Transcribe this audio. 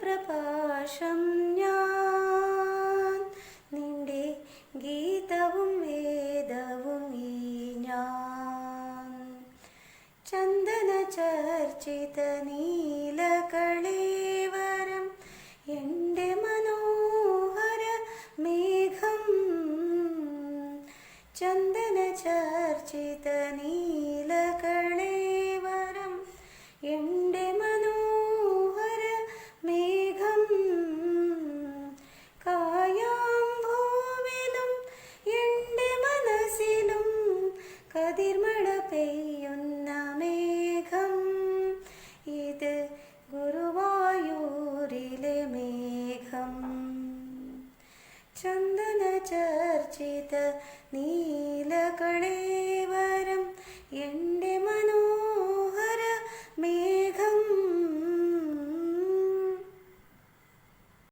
ദിവ്യപ്രകാശം ഞാൻ. നിന്റെ ഗീതവും വേദവും ഈ ഞാൻ. ചന്ദന ചർച്ചിത നീലകളേവരം എന്റെ മനോഹര മേഘം. ചന്ദന ചർച്ചിത നീലകളേവരം കതിർമഴ പെയ്യുന്ന മേഘം. ഇത് ഗുരുവായൂരിലെ മേഘം. ചന്ദന ചർച്ചിത നീലകളെ